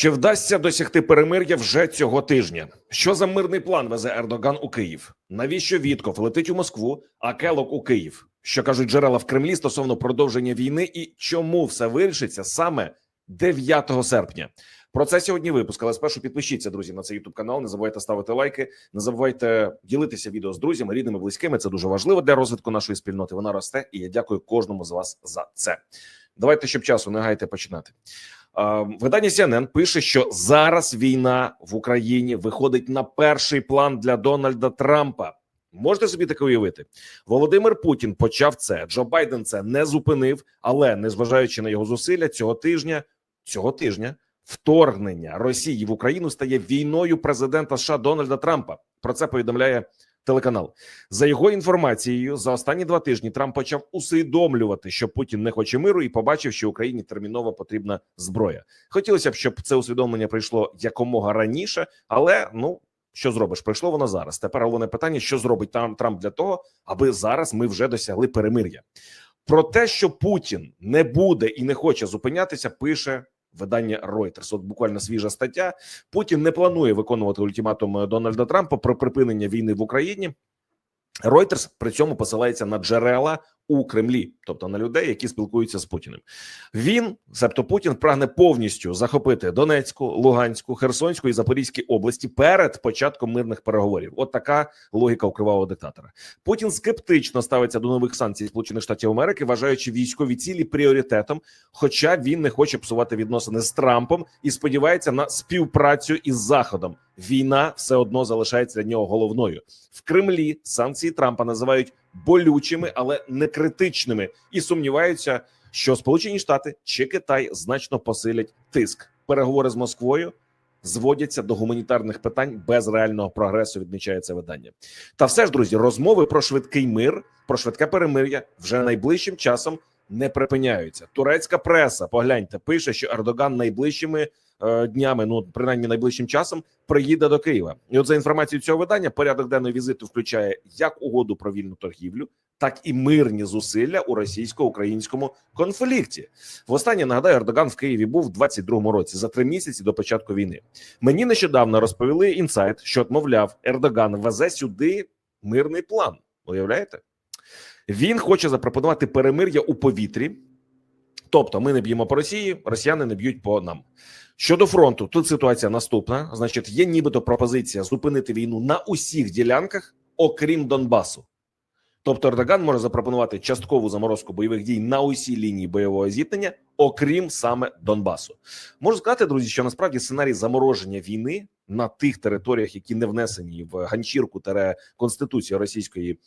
Чи вдасться досягти перемир'я вже цього тижня? Що за мирний план везе Ердоган у Київ? Навіщо Вітков летить у Москву, а Келок у Київ? Що кажуть джерела в Кремлі стосовно продовження війни і чому все вирішиться саме 9 серпня? Про це сьогодні випуск. Але спершу підпишіться, друзі, на цей ютуб канал. Не забувайте ставити лайки, не забувайте ділитися відео з друзями, рідними, близькими. Це дуже важливо для розвитку нашої спільноти. Вона росте, і я дякую кожному з вас за це. Давайте, щоб часу не гайте починати. Видання CNN пише, що зараз війна в Україні виходить на перший план для Дональда Трампа. Можете собі таке уявити? Володимир Путін почав це. Джо Байден це не зупинив, але незважаючи на його зусилля, цього тижня цього тижня вторгнення Росії в Україну стає війною президента США Дональда Трампа. Про це повідомляє телеканал. За його інформацією, за останні два тижні Трамп почав усвідомлювати, що Путін не хоче миру, і побачив, що Україні терміново потрібна зброя. Хотілося б, щоб це усвідомлення прийшло якомога раніше, але ну. Що зробиш? Прийшло воно зараз. Тепер головне питання: що зробить там Трамп для того, аби зараз ми вже досягли перемир'я. Про те, що Путін не буде і не хоче зупинятися, пише видання Reuters. От буквально свіжа стаття. Путін не планує виконувати ультиматум Дональда Трампа про припинення війни в Україні. Reuters при цьому посилається на джерела у Кремлі, тобто на людей, які спілкуються з Путіним. Він, себто Путін, прагне повністю захопити Донецьку, Луганську, Херсонську і Запорізькі області перед початком мирних переговорів. От така логіка у кривавого диктатора. Путін скептично ставиться до нових санкцій Сполучених Штатів Америки, вважаючи військові цілі пріоритетом. Хоча він не хоче псувати відносини з Трампом і сподівається на співпрацю із Заходом. Війна все одно залишається для нього головною в Кремлі. Санкції Трампа називають болючими, але не критичними, і сумніваються, що Сполучені Штати чи Китай значно посилять тиск. Переговори з Москвою зводяться до гуманітарних питань без реального прогресу. Відмічає це видання. Та все ж, друзі, розмови про швидкий мир, про швидке перемир'я вже найближчим часом не припиняються. Турецька преса, погляньте, пише, що Ердоган найближчими днями, ну принаймні найближчим часом, приїде до Києва. І от за інформацією цього видання, порядок денної візиту включає як угоду про вільну торгівлю, так і мирні зусилля у російсько-українському конфлікті. Востаннє нагадаю, Ердоган в Києві був в 22-му році за три місяці до початку війни. Мені нещодавно розповіли інсайт, що мовляв, Ердоган везе сюди мирний план. Уявляєте? Він хоче запропонувати перемир'я у повітрі. Тобто, ми не б'ємо по Росії, росіяни не б'ють по нам. Щодо фронту, тут ситуація наступна: значить, є нібито пропозиція зупинити війну на усіх ділянках, окрім Донбасу. Тобто, Ердоган може запропонувати часткову заморозку бойових дій на усій лінії бойового зіткнення, окрім саме Донбасу. Можу сказати, друзі, що насправді сценарій замороження війни на тих територіях, які не внесені в ганчірку тере Конституції Російської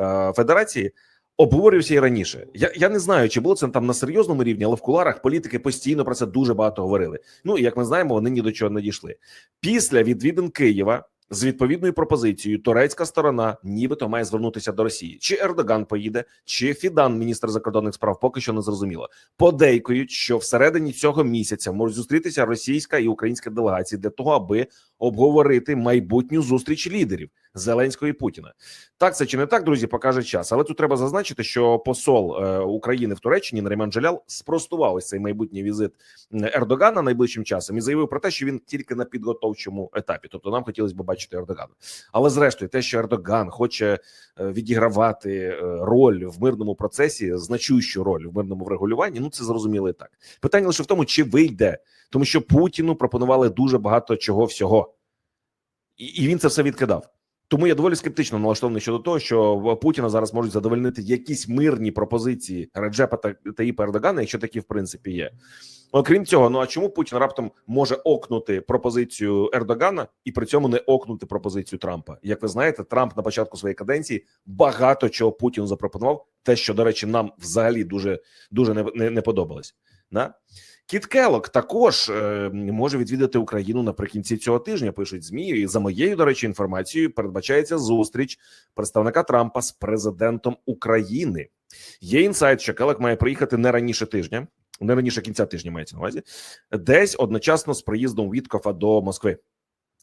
е, Федерації, обговорювався і раніше. Я я не знаю, чи було це там на серйозному рівні, але в куларах політики постійно про це дуже багато говорили. Ну і як ми знаємо, вони ні до чого не дійшли. Після відвідин Києва з відповідною пропозицією турецька сторона, нібито має звернутися до Росії. Чи Ердоган поїде, чи Фідан, міністр закордонних справ, поки що не зрозуміло. Подейкують, що всередині цього місяця можуть зустрітися російська і українська делегації для того, аби обговорити майбутню зустріч лідерів Зеленського і Путіна. Так це чи не так, друзі, покаже час. Але тут треба зазначити, що посол е, України в Туреччині Наріман Джалял спростував ось цей майбутній візит Ердогана найближчим часом і заявив про те, що він тільки на підготовчому етапі. Тобто, нам хотілося б бачити Ердогана. Але зрештою, те, що Ердоган хоче е, відігравати е, роль в мирному процесі, значущу роль в мирному врегулюванні, ну це зрозуміло і так. Питання лише в тому, чи вийде, тому що Путіну пропонували дуже багато чого всього, і, він це все відкидав. Тому я доволі скептично налаштований щодо того, що Путіна зараз можуть задовольнити якісь мирні пропозиції Реджепа та Таїпа Ердогана, якщо такі в принципі є. Окрім цього, ну а чому Путін раптом може окнути пропозицію Ердогана і при цьому не окнути пропозицію Трампа? Як ви знаєте, Трамп на початку своєї каденції багато чого Путіну запропонував, те, що до речі, нам взагалі дуже дуже не не, не подобалось. Да? Кіт Келок також е, може відвідати Україну наприкінці цього тижня. Пишуть змі. І за моєю до речі, інформацією передбачається зустріч представника Трампа з президентом України. Є інсайт, що Келок має приїхати не раніше тижня, не раніше кінця тижня мається на увазі, десь одночасно з приїздом Віткофа до Москви.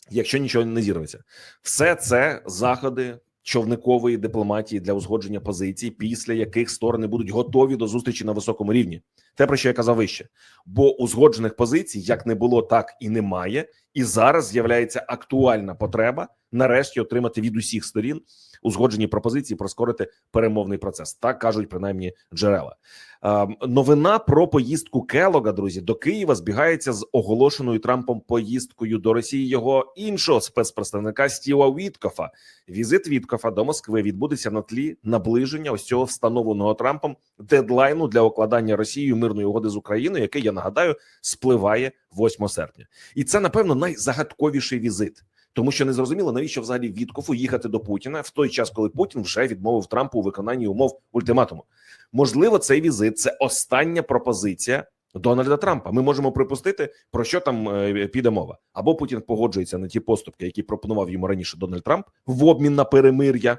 Якщо нічого не зірветься, все це заходи човникової дипломатії для узгодження позицій, після яких сторони будуть готові до зустрічі на високому рівні. Те про що я казав вище, бо узгоджених позицій як не було, так і немає. І зараз з'являється актуальна потреба нарешті отримати від усіх сторін узгоджені пропозиції, прискорити перемовний процес. Так кажуть принаймні джерела. Е, новина про поїздку Келога, друзі, до Києва збігається з оголошеною Трампом поїздкою до Росії його іншого спецпредставника Стіва Віткофа. Візит Віткофа до Москви відбудеться на тлі наближення ось цього встановленого Трампом дедлайну для укладання Росією мирної угоди з Україною, який я нагадаю спливає 8 серпня, і це напевно найзагадковіший візит. Тому що не зрозуміло, навіщо взагалі Віткофу їхати до Путіна в той час, коли Путін вже відмовив Трампу у виконанні умов ультиматуму. Можливо, цей візит це остання пропозиція Дональда Трампа. Ми можемо припустити, про що там е, піде мова. Або Путін погоджується на ті поступки, які пропонував йому раніше Дональд Трамп в обмін на перемир'я,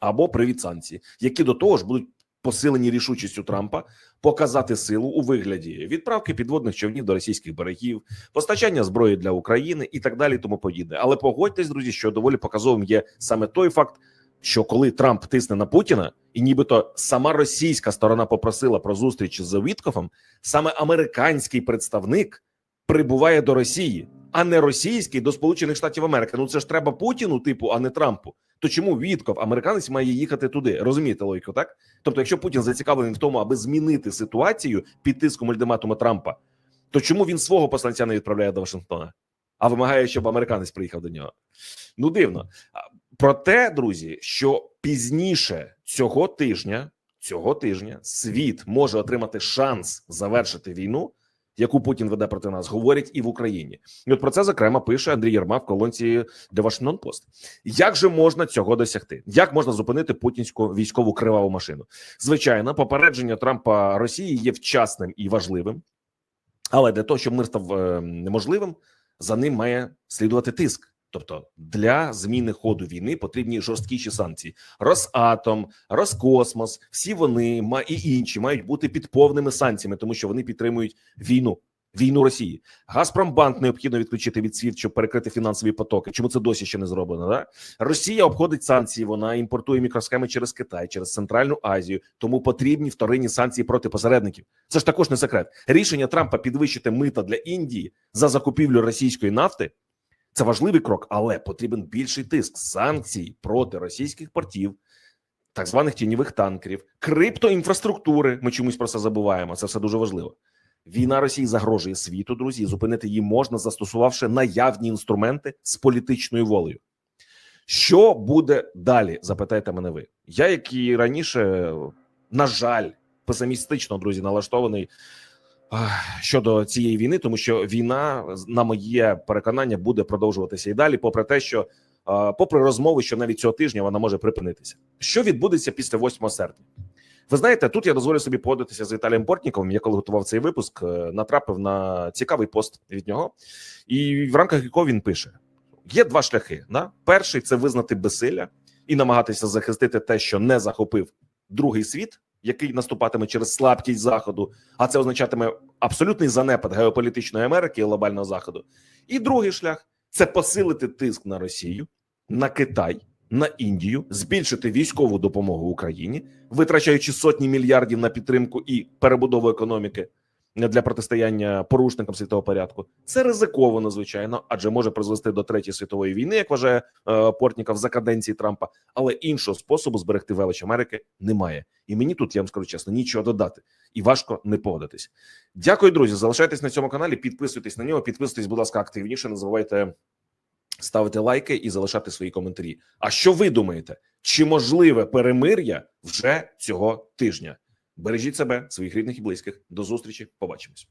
або привід санкції, які до того ж будуть посилені рішучістю Трампа показати силу у вигляді відправки підводних човнів до російських берегів, постачання зброї для України і так далі. Тому подібне. Але погодьтесь, друзі, що доволі показовим є саме той факт, що коли Трамп тисне на Путіна, і нібито сама російська сторона попросила про зустріч з Віткофом, саме американський представник прибуває до Росії, а не російський до Сполучених Штатів Америки. Ну це ж треба Путіну, типу, а не Трампу. То чому Вітков, американець, має їхати туди? Розумієте логіку, так? Тобто, якщо Путін зацікавлений в тому, аби змінити ситуацію під тиском ультиматуму Трампа, то чому він свого посланця не відправляє до Вашингтона, а вимагає, щоб американець приїхав до нього? Ну дивно. Проте, друзі, що пізніше цього тижня, цього тижня, світ може отримати шанс завершити війну, яку Путін веде проти нас, говорять і в Україні. І от про це зокрема пише Андрій Єрма в колонці The Washington Post. Як же можна цього досягти? Як можна зупинити путінську військову криваву машину? Звичайно, попередження Трампа Росії є вчасним і важливим, але для того, щоб мир став е, неможливим, за ним має слідувати тиск. Тобто для зміни ходу війни потрібні жорсткіші санкції. Росатом, Роскосмос, всі вони і інші мають бути під повними санкціями, тому що вони підтримують війну. Війну Росії Газпромбанк необхідно відключити від світ, щоб перекрити фінансові потоки. Чому це досі ще не зроблено? Да? Росія обходить санкції. Вона імпортує мікросхеми через Китай, через Центральну Азію. Тому потрібні вторинні санкції проти посередників. Це ж також не секрет. Рішення Трампа підвищити мита для Індії за закупівлю російської нафти. Це важливий крок, але потрібен більший тиск санкцій проти російських портів, так званих тіньових танкерів, криптоінфраструктури. Ми чомусь про це забуваємо. Це все дуже важливо. Війна Росії загрожує світу, друзі. Зупинити її можна, застосувавши наявні інструменти з політичною волею. Що буде далі? Запитайте мене ви. Я, як і раніше, на жаль, песимістично, друзі, налаштований щодо цієї війни, тому що війна, на моє переконання, буде продовжуватися і далі, попри те, що попри розмови, що навіть цього тижня вона може припинитися. Що відбудеться після 8 серпня? Ви знаєте, тут я дозволю собі погодитися з Віталієм Портніковим. Я коли готував цей випуск, е, натрапив на цікавий пост від нього, і в рамках якого він пише: є два шляхи. Да? Перший це визнати безсилля і намагатися захистити те, що не захопив другий світ, який наступатиме через слабкість заходу, а це означатиме абсолютний занепад геополітичної Америки і глобального заходу. І другий шлях це посилити тиск на Росію, на Китай, на Індію, збільшити військову допомогу Україні, витрачаючи сотні мільярдів на підтримку і перебудову економіки для протистояння порушникам світового порядку. Це ризиковано, звичайно, адже може призвести до третьої світової війни, як вважає е, Портніков за каденції Трампа. Але іншого способу зберегти велич Америки немає. І мені тут я вам скажу чесно, нічого додати, і важко не погодитись. Дякую, друзі. Залишайтесь на цьому каналі, підписуйтесь на нього, підписуйтесь, будь ласка, активніше. Не забувайте ставити лайки і залишати свої коментарі. А що ви думаєте? Чи можливе перемир'я вже цього тижня? Бережіть себе, своїх рідних і близьких. До зустрічі. Побачимось.